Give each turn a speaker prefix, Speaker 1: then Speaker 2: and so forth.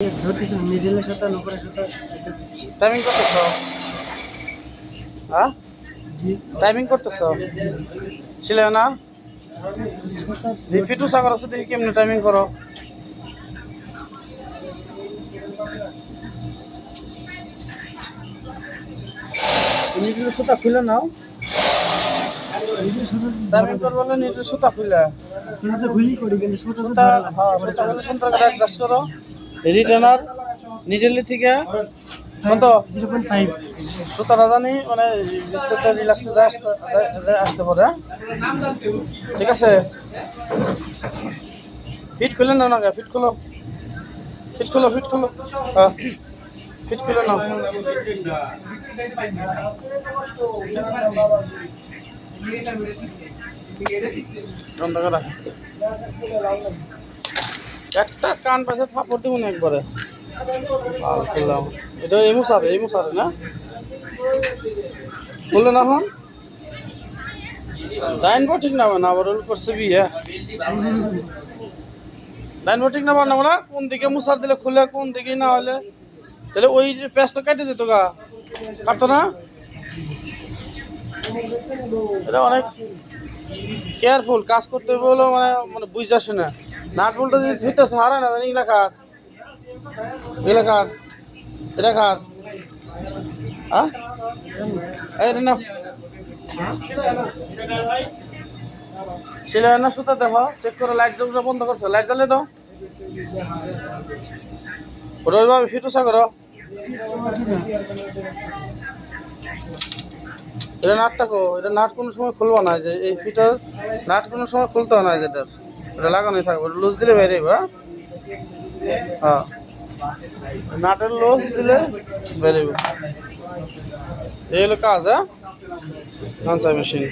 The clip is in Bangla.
Speaker 1: ধরতেছি মিডিলের সাথে উপরের সাথে
Speaker 2: টাইমিং করতেছ? হ্যাঁ? টাইমিং করতেছ? ছিল না? ফিটু সাগর আছে দেখি কেমনি টাইমিং করো। সুতা খুলে নাও। টাইমিং করব সুতা খুলে। সুতা হ্যাঁ সুতা সুন্দর করে অ্যাডজাস্ট করো। রিটার্নার নিডেলি থেকে কত?
Speaker 1: Zero point five.
Speaker 2: সুতাটা জানি মানে রিল্যাক্সে আসতে আসতে পারে হ্যাঁ? ঠিক আছে? ফিট খুলে নাও না গা ফিট খুলো ফিট খুলো ফিট খুলো ফিট খুলে নাও বন্ধ করে রাখো। একটা কান পাশে থাপড় দেবো না একবারে? আর খুললাম এটা এমু সারে এমু সারে না? খুললে না হন? ডাইন ঠিক না না ওর করছে বিয়ে। ডাইন বো ঠিক না না কোন দিকে মুসার দিলে খুলে কোন দিকে না হলে? তাহলে ওই প্যাচ তো কেটে যেত গা। কাটতো না? এটা অনেক কেয়ারফুল কাজ করতে বলো মানে মানে বুঝতে আসে না। নাট বলতে যদি ধুইতেছে হারায় না জানি এলাকার এলাকার এলাকার এই রে না ছিল না সুতা দেখো চেক করো লাইট বন্ধ লাইট করো নাটটা এটা নাট কোনো সময় খুলবো না, যে এই ফিটার নাট কোনো সময় খুলতে হয় না যেটার এটা লাগানোই থাকবে লুজ দিলে বেরিয়ে বা হ্যাঁ? নাটের লুজ দিলে বেরোবে এই কাজ হ্যাঁ? Answer machine